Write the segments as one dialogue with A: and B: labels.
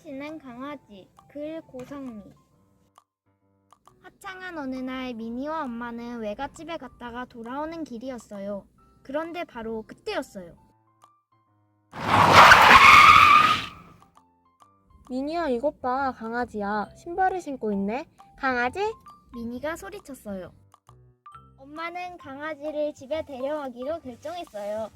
A: 소리치는 강아지 글 고성미 화창한 어느 날 미니와 엄마는 외갓집에 갔다가 돌아오는 길이었어요. 그런데 바로 그때였어요.
B: 미니야 이것 봐 강아지야 신발을 신고 있네 강아지?
A: 미니가 소리쳤어요. 엄마는 강아지를 집에 데려가기로 결정했어요.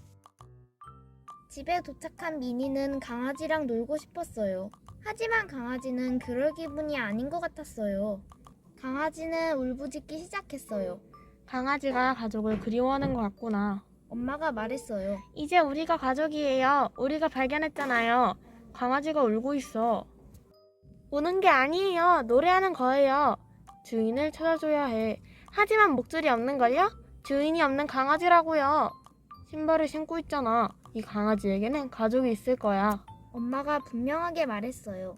A: 집에 도착한 미니는 강아지랑 놀고 싶었어요. 하지만 강아지는 그럴 기분이 아닌 것 같았어요. 강아지는 울부짖기 시작했어요.
B: 강아지가 가족을 그리워하는 것 같구나.
A: 엄마가 말했어요.
B: 이제 우리가 가족이에요. 우리가 발견했잖아요. 강아지가 울고 있어. 우는 게 아니에요. 노래하는 거예요. 주인을 찾아줘야 해. 하지만 목줄이 없는걸요? 주인이 없는 강아지라고요. 신발을 신고 있잖아. 이 강아지에게는 가족이 있을 거야
A: 엄마가 분명하게 말했어요.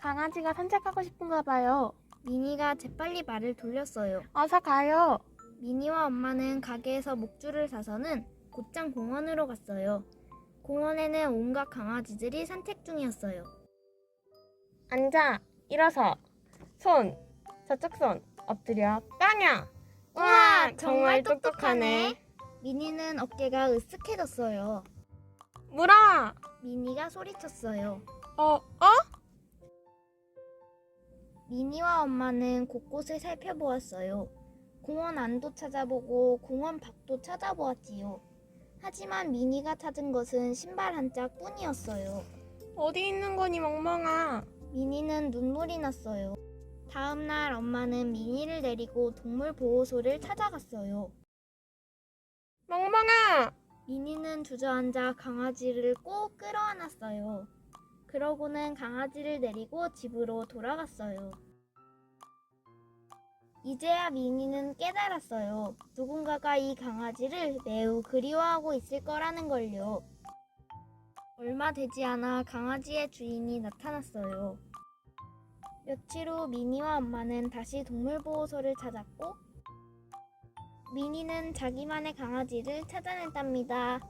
B: 강아지가 산책하고 싶은가 봐요
A: 미니가 재빨리 말을 돌렸어요.
B: 어서 가요
A: 미니와 엄마는 가게에서 목줄을 사서는 곧장 공원으로 갔어요. 공원에는 온갖 강아지들이 산책 중이었어요.
B: 앉아 일어서 손 저쪽 손 엎드려 빵야
A: 우와, 정말 똑똑하네. 미니는 어깨가 으쓱해졌어요.
B: 물어
A: 미니가 소리쳤어요.
B: 어 어?
A: 미니와 엄마는 곳곳을 살펴보았어요. 공원 안도 찾아보고 공원 밖도 찾아보았지요. 하지만 미니가 찾은 것은 신발 한 짝 뿐이었어요.
B: 어디 있는 거니 멍멍아
A: 미니는 눈물이 났어요. 다음 날 엄마는 미니를 데리고 동물 보호소를 찾아갔어요.
B: 멍멍아
A: 미니는 주저앉아 강아지를 꼭 끌어안았어요. 그러고는 강아지를 데리고 집으로 돌아갔어요. 이제야 미니는 깨달았어요. 누군가가 이 강아지를 매우 그리워하고 있을 거라는 걸요. 얼마 되지 않아 강아지의 주인이 나타났어요. 며칠 후 미니와 엄마는 다시 동물보호소를 찾았고, 미니는 자기만의 강아지를 찾아냈답니다.